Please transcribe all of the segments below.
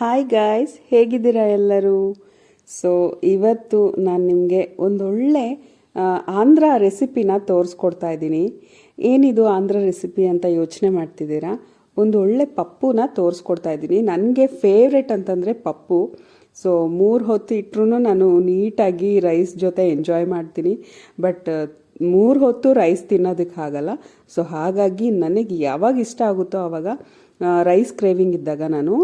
Hi guys ಹೇಗಿದ್ದೀರಾ ಎಲ್ಲರೂ? So ಇವತ್ತು ನಾನು ನಿಮಗೆ ಒಂದೊಳ್ಳೆ ಆಂಧ್ರ ರೆಸಿಪಿನ ತೋರಿಸ್ಕೊಡ್ತಾ ಇದ್ದೀನಿ. ಏನಿದು ಆಂಧ್ರ ರೆಸಿಪಿ ಅಂತ ಯೋಚನೆ ಮಾಡ್ತಿದ್ದೀರಾ? ಒಂದು ಒಳ್ಳೆ ಪಪ್ಪುನ ತೋರಿಸ್ಕೊಡ್ತಾ ಇದ್ದೀನಿ. ನನಗೆ ಫೇವ್ರೆಟ್ ಅಂತಂದರೆ ಪಪ್ಪು. ಸೊ ಮೂರು ಹೊತ್ತು ಇಟ್ರೂ ನಾನು ನೀಟಾಗಿ ರೈಸ್ ಜೊತೆ ಎಂಜಾಯ್ ಮಾಡ್ತೀನಿ. ಬಟ್ ಮೂರು ಹೊತ್ತು ರೈಸ್ ತಿನ್ನೋದಕ್ಕೆ ಆಗಲ್ಲ. ಸೊ ಹಾಗಾಗಿ ನನಗೆ ಯಾವಾಗ ಇಷ್ಟ ಆಗುತ್ತೋ ಆವಾಗ ರೈಸ್ ಕ್ರೇವಿಂಗ್ ಇದ್ದಾಗ ನಾನು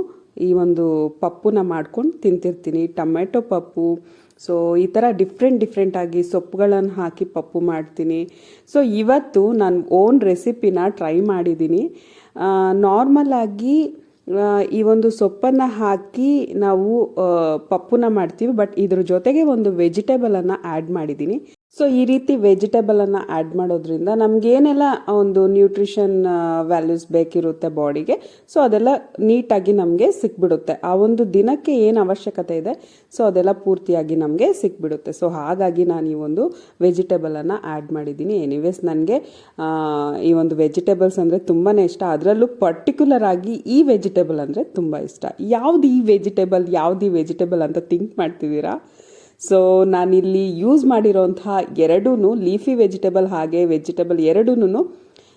ಈ ಒಂದು ಪಪ್ಪುನ ಮಾಡ್ಕೊಂಡು ತಿಂತಿರ್ತೀನಿ. ಟೊಮೆಟೊ ಪಪ್ಪು, ಸೊ ಈ ಥರ ಡಿಫ್ರೆಂಟ್ ಡಿಫ್ರೆಂಟಾಗಿ ಸೊಪ್ಪುಗಳನ್ನು ಹಾಕಿ ಪಪ್ಪು ಮಾಡ್ತೀನಿ. ಸೊ ಇವತ್ತು ನಾನು ಓನ್ ರೆಸಿಪಿನ ಟ್ರೈ ಮಾಡಿದ್ದೀನಿ ನಾರ್ಮಲಾಗಿ ಈ ಒಂದು ಸೊಪ್ಪನ್ನು ಹಾಕಿ ನಾವು ಪಪ್ಪುನ ಮಾಡ್ತೀವಿ. ಬಟ್ ಇದ್ರ ಜೊತೆಗೆ ಒಂದು ವೆಜಿಟೇಬಲನ್ನು ಆ್ಯಡ್ ಮಾಡಿದ್ದೀನಿ ಸೊ ಈ ರೀತಿ ವೆಜಿಟೇಬಲನ್ನು ಆ್ಯಡ್ ಮಾಡೋದ್ರಿಂದ ನಮಗೇನೆಲ್ಲ ಒಂದು ನ್ಯೂಟ್ರಿಷನ್ ವ್ಯಾಲ್ಯೂಸ್ ಬೇಕಿರುತ್ತೆ ಬಾಡಿಗೆ ಸೊ ಅದೆಲ್ಲ ನೀಟಾಗಿ ನಮಗೆ ಸಿಕ್ಬಿಡುತ್ತೆ. ಆ ಒಂದು ದಿನಕ್ಕೆ ಏನು ಅವಶ್ಯಕತೆ ಇದೆ ಸೊ ಅದೆಲ್ಲ ಪೂರ್ತಿಯಾಗಿ ನಮಗೆ ಸಿಕ್ಬಿಡುತ್ತೆ. ಸೊ ಹಾಗಾಗಿ ನಾನು ಈ ಒಂದು ವೆಜಿಟೇಬಲನ್ನು ಆ್ಯಡ್ ಮಾಡಿದ್ದೀನಿ. ಎನಿವೇಸ್ ನನಗೆ ಈ ಒಂದು ವೆಜಿಟೇಬಲ್ಸ್ ಅಂದರೆ ತುಂಬಾ ಇಷ್ಟ. ಅದರಲ್ಲೂ ಪರ್ಟಿಕ್ಯುಲರ್ ಆಗಿ ಈ ವೆಜಿಟೇಬಲ್ ಅಂದರೆ ತುಂಬ ಇಷ್ಟ. ಯಾವ್ದು ಈ ವೆಜಿಟೇಬಲ್ ಯಾವ್ದು ಈ ವೆಜಿಟೇಬಲ್ ಅಂತ ಥಿಂಕ್ ಮಾಡ್ತಿದ್ದೀರಾ? ಸೊ ನಾನಿಲ್ಲಿ ಯೂಸ್ ಮಾಡಿರೋಂತಹ ಎರಡೂ ಲೀಫಿ ವೆಜಿಟೇಬಲ್ ಹಾಗೆ ವೆಜಿಟೇಬಲ್ ಎರಡೂ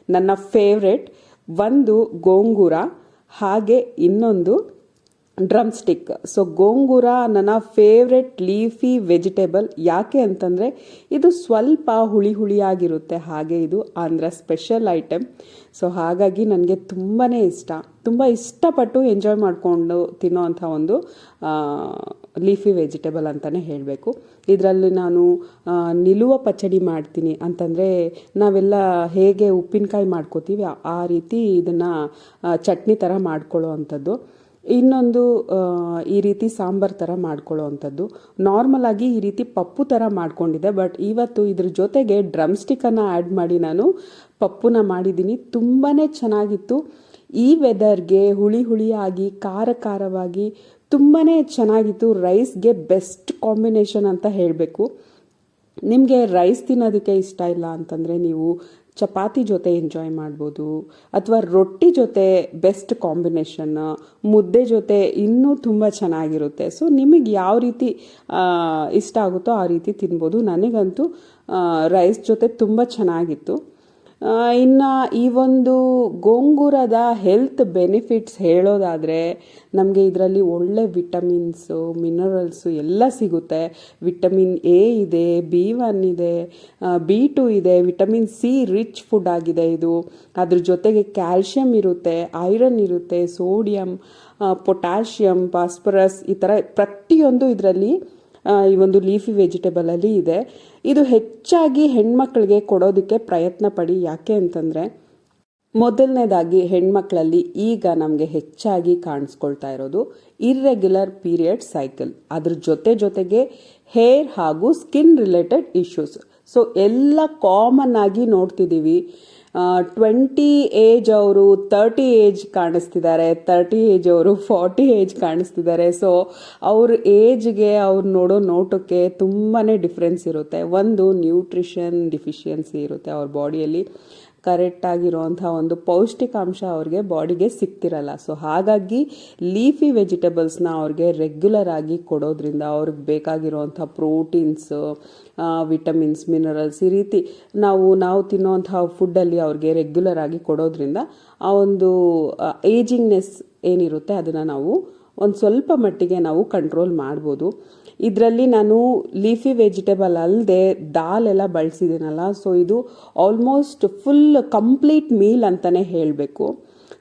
ನನ್ನ ಫೇವ್ರೆಟ್ ಒಂದು ಗೋಂಗೂರ, ಹಾಗೆ ಇನ್ನೊಂದು ಡ್ರಮ್ ಸ್ಟಿಕ್ ಸೊ ಗೋಂಗೂರ ನನ್ನ ಫೇವ್ರೆಟ್ ಲೀಫಿ ವೆಜಿಟೇಬಲ್ ಯಾಕೆ ಅಂತಂದರೆ, ಇದು ಸ್ವಲ್ಪ ಹುಳಿ ಹುಳಿಯಾಗಿರುತ್ತೆ. ಹಾಗೆ ಇದು ಆಂಧ್ರ ಸ್ಪೆಷಲ್ ಐಟಮ್ ಸೊ ಹಾಗಾಗಿ ನನಗೆ ತುಂಬಾ ಇಷ್ಟ. ತುಂಬ ಇಷ್ಟಪಟ್ಟು ಎಂಜಾಯ್ ಮಾಡಿಕೊಂಡು ತಿನ್ನೋವಂಥ ಒಂದು ಲೀಫಿ ವೆಜಿಟೇಬಲ್ ಅಂತಲೇ ಹೇಳಬೇಕು. ಇದರಲ್ಲಿ ನಾನು ನಿಲುವ ಪಚಡಿ ಮಾಡ್ತೀನಿ ಅಂತಂದರೆ ನಾವೆಲ್ಲ ಹೇಗೆ ಉಪ್ಪಿನಕಾಯಿ ಮಾಡ್ಕೋತೀವಿ, ಆ- ರೀತಿ ಇದನ್ನು ಚಟ್ನಿ ಥರ ಮಾಡ್ಕೊಳ್ಳೋ ಅಂಥದ್ದು ಇನ್ನೊಂದು ಈ ರೀತಿ ಸಾಂಬಾರ್ ಥರ ಮಾಡ್ಕೊಳ್ಳೋ ಅಂಥದ್ದು ನಾರ್ಮಲ್ ಆಗಿ ಈ ರೀತಿ ಪಪ್ಪು ಥರ ಮಾಡ್ಕೊಂಡಿದ್ದೆ ಬಟ್ ಇವತ್ತು ಇದ್ರ ಜೊತೆಗೆ ಡ್ರಮ್ ಸ್ಟಿಕ್ಕನ್ನು ಆ್ಯಡ್ ಮಾಡಿ ನಾನು ಪಪ್ಪುನ ಮಾಡಿದ್ದೀನಿ. ತುಂಬಾ ಚೆನ್ನಾಗಿತ್ತು. ಈ ವೆದರ್ಗೆ ಹುಳಿ ಹುಳಿಯಾಗಿ, ಖಾರ ಖಾರವಾಗಿ ತುಂಬಾ ಚೆನ್ನಾಗಿತ್ತು. ರೈಸ್ಗೆ ಬೆಸ್ಟ್ ಕಾಂಬಿನೇಷನ್ ಅಂತ ಹೇಳಬೇಕು. ನಿಮಗೆ ರೈಸ್ ತಿನ್ನೋದಕ್ಕೆ ಇಷ್ಟ ಇಲ್ಲ ಅಂತಂದರೆ ನೀವು ಚಪಾತಿ ಜೊತೆ ಎಂಜಾಯ್ ಮಾಡ್ಬೋದು. ಅಥವಾ ರೊಟ್ಟಿ ಜೊತೆ ಬೆಸ್ಟ್ ಕಾಂಬಿನೇಷನ್, ಮುದ್ದೆ ಜೊತೆ ಇನ್ನೂ ತುಂಬ ಚೆನ್ನಾಗಿರುತ್ತೆ. ಸೊ, ನಿಮಗೆ ಯಾವ ರೀತಿ ಇಷ್ಟ ಆಗುತ್ತೋ ಆ ರೀತಿ ತಿನ್ಬೋದು. ನನಗಂತೂ ರೈಸ್ ಜೊತೆ ತುಂಬ ಚೆನ್ನಾಗಿತ್ತು. ಇನ್ನ ಈ ಒಂದು ಗೋಂಗೂರದ ಹೆಲ್ತ್ ಬೆನಿಫಿಟ್ಸ್ ಹೇಳೋದಾದರೆ ನಮಗೆ ಇದರಲ್ಲಿ ಒಳ್ಳೆ ವಿಟಮಿನ್ಸು ಮಿನರಲ್ಸು ಎಲ್ಲ ಸಿಗುತ್ತೆ. ವಿಟಮಿನ್ ಎ ಇದೆ ಬಿ ಒನ್ ಇದೆ ಬಿ ಟು ಇದೆ ವಿಟಮಿನ್ ಸಿ ರಿಚ್ ಫುಡ್ ಆಗಿದೆ ಇದು. ಅದ್ರ ಜೊತೆಗೆ ಕ್ಯಾಲ್ಶಿಯಂ ಇರುತ್ತೆ ಐರನ್ ಇರುತ್ತೆ ಸೋಡಿಯಂ ಪೊಟ್ಯಾಷಿಯಂ ಫಾಸ್ಫರಸ್ ಈ ಥರ ಪ್ರತಿಯೊಂದು ಇದರಲ್ಲಿ ಈ ಒಂದು ಲೀಫಿ ವೆಜಿಟೇಬಲಲ್ಲಿ ಇದೆ. ಇದು ಹೆಚ್ಚಾಗಿ ಹೆಣ್ಮಕ್ಳಿಗೆ ಕೊಡೋದಕ್ಕೆ ಪ್ರಯತ್ನ ಪಡಿ. ಯಾಕೆ ಅಂತಂದರೆ, ಮೊದಲನೇದಾಗಿ ಹೆಣ್ಮಕ್ಳಲ್ಲಿ ಈಗ ನಮಗೆ ಹೆಚ್ಚಾಗಿ ಕಾಣಿಸ್ಕೊಳ್ತಾ ಇರೋದು ಇರ್ರೆಗ್ಯುಲರ್ ಪೀರಿಯಡ್ ಸೈಕಲ್ ಅದ್ರ ಜೊತೆ ಜೊತೆಗೆ ಹೇರ್ ಹಾಗೂ ಸ್ಕಿನ್ ರಿಲೇಟೆಡ್ ಇಶ್ಯೂಸ್ ಸೊ ಎಲ್ಲ ಕಾಮನ್ ಆಗಿ ನೋಡ್ತಿದ್ದೀವಿ ಟ್ವೆಂಟಿ ಏಜ್ ಅವರು ತರ್ಟಿ ಏಜ್ ಕಾಣಿಸ್ತಿದ್ದಾರೆ. ತರ್ಟಿ ಏಜ್ ಅವರು ಫಾರ್ಟಿ ಏಜ್ ಕಾಣಿಸ್ತಿದ್ದಾರೆ. ಸೊ ಅವ್ರ ಏಜ್ಗೆ ಅವ್ರು ನೋಡೋ ನೋಟಕ್ಕೆ ತುಂಬಾ ಡಿಫ್ರೆನ್ಸ್ ಇರುತ್ತೆ. ಒಂದು ನ್ಯೂಟ್ರಿಷನ್ ಡಿಫಿಷಿಯನ್ಸಿ ಇರುತ್ತೆ ಅವ್ರ ಬಾಡಿಯಲ್ಲಿ ಕರೆಕ್ಟಾಗಿರುವಂಥ ಒಂದು ಪೌಷ್ಟಿಕಾಂಶ ಅವ್ರಿಗೆ ಬಾಡಿಗೆ ಸಿಗ್ತಿರಲ್ಲ. ಸೊ ಹಾಗಾಗಿ ಲೀಫಿ ವೆಜಿಟೇಬಲ್ಸ್ನ ಅವ್ರಿಗೆ ರೆಗ್ಯುಲರ್ ಆಗಿ ಕೊಡೋದ್ರಿಂದ ಅವ್ರಿಗೆ ಬೇಕಾಗಿರುವಂಥ ಪ್ರೋಟೀನ್ಸ್ ವಿಟಮಿನ್ಸ್ ಮಿನರಲ್ಸ್ ಈ ರೀತಿ ನಾವು ನಾವು ತಿನ್ನೋವಂಥ ಫುಡ್ಡಲ್ಲಿ ಅವ್ರಿಗೆ ರೆಗ್ಯುಲರ್ ಆಗಿ ಕೊಡೋದ್ರಿಂದ ಆ ಒಂದು ಏಜಿಂಗ್ನೆಸ್ ಏನಿರುತ್ತೆ ಅದನ್ನು ನಾವು ಒಂದು ಸ್ವಲ್ಪ ಮಟ್ಟಿಗೆ ನಾವು ಕಂಟ್ರೋಲ್ ಮಾಡ್ಬೋದು. ಇದರಲ್ಲಿ ನಾನು ಲೀಫಿ ವೆಜಿಟೇಬಲ್ ಅಲ್ಲದೆ ದಾಲ್ ಎಲ್ಲ ಬಳಸಿದ್ದೀನಲ್ಲ ಸೊ ಇದು ಆಲ್ಮೋಸ್ಟ್ ಫುಲ್ ಕಂಪ್ಲೀಟ್ ಮೀಲ್ ಅಂತಲೇ ಹೇಳಬೇಕು.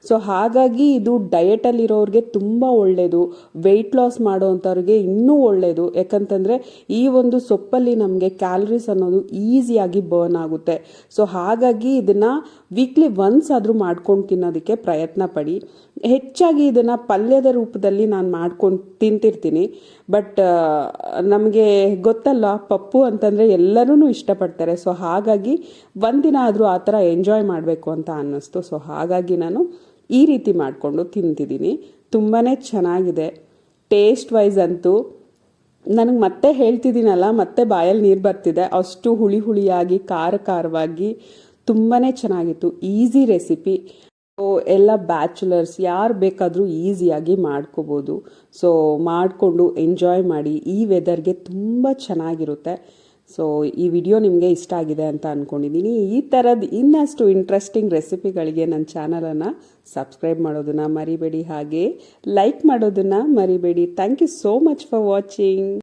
ಸೊ ಹಾಗಾಗಿ ಇದು ಡಯೆಟಲ್ಲಿರೋರಿಗೆ ತುಂಬ ಒಳ್ಳೆಯದು ವೆಯ್ಟ್ ಲಾಸ್ ಮಾಡೋವಂಥವ್ರಿಗೆ ಇನ್ನೂ ಒಳ್ಳೆಯದು ಯಾಕಂತಂದರೆ ಈ ಒಂದು ಸೊಪ್ಪಲ್ಲಿ ನಮಗೆ ಕ್ಯಾಲರೀಸ್ ಅನ್ನೋದು ಈಸಿಯಾಗಿ ಬರ್ನ್ ಆಗುತ್ತೆ. ಸೊ ಹಾಗಾಗಿ ಇದನ್ನು ವೀಕ್ಲಿ ಒನ್ಸ್ ಆದರೂ ಮಾಡ್ಕೊಂಡು ತಿನ್ನೋದಕ್ಕೆ ಪ್ರಯತ್ನ ಪಡಿ. ಹೆಚ್ಚಾಗಿ ಇದನ್ನು ಪಲ್ಯದ ರೂಪದಲ್ಲಿ ನಾನು ಮಾಡ್ಕೊಂಡು ತಿಂತಿರ್ತೀನಿ. ಬಟ್ ನಮಗೆ ಗೊತ್ತಲ್ಲ, ಪಪ್ಪು ಅಂತಂದರೆ ಎಲ್ಲರೂ ಇಷ್ಟಪಡ್ತಾರೆ. ಸೊ ಹಾಗಾಗಿ ಒಂದಿನ ಆದರೂ ಆ ಥರ ಎಂಜಾಯ್ ಮಾಡಬೇಕು ಅಂತ ಅನ್ನಿಸ್ತು. ಸೊ ಹಾಗಾಗಿ ನಾನು ಈ ರೀತಿ ಮಾಡಿಕೊಂಡು ತಿಂತಿದ್ದೀನಿ. ತುಂಬಾ ಚೆನ್ನಾಗಿದೆ. ಟೇಸ್ಟ್ ವೈಸ್ ಅಂತೂ ನನಗೆ ಮತ್ತೆ ಹೇಳ್ತಿದ್ದೀನಲ್ಲ, ಮತ್ತೆ ಬಾಯಲ್ಲಿ ನೀರು ಬರ್ತಿದೆ. ಅಷ್ಟು ಹುಳಿ ಹುಳಿಯಾಗಿ, ಖಾರ ಖಾರವಾಗಿ ತುಂಬಾ ಚೆನ್ನಾಗಿತ್ತು. Easy recipe. ಸೊ ಎಲ್ಲ ಬ್ಯಾಚುಲರ್ಸ್ ಯಾರು ಬೇಕಾದರೂ ಈಸಿಯಾಗಿ ಮಾಡ್ಕೋಬೋದು. ಸೊ ಮಾಡಿಕೊಂಡು ಎಂಜಾಯ್ ಮಾಡಿ. ಈ ವೆದರ್ಗೆ ತುಂಬ ಚೆನ್ನಾಗಿರುತ್ತೆ. ಸೊ ಈ ವಿಡಿಯೋ ನಿಮಗೆ ಇಷ್ಟ ಆಗಿದೆ ಅಂತ ಅಂದ್ಕೊಂಡಿದ್ದೀನಿ ಈ ಥರದ ಇನ್ನಷ್ಟು ಇಂಟ್ರೆಸ್ಟಿಂಗ್ ರೆಸಿಪಿಗಳಿಗೆ ನನ್ನ ಚಾನಲನ್ನು ಸಬ್ಸ್ಕ್ರೈಬ್ ಮಾಡೋದನ್ನು ಮರಿಬೇಡಿ. ಹಾಗೆ ಲೈಕ್ ಮಾಡೋದನ್ನು ಮರಿಬೇಡಿ. Thank you so much for watching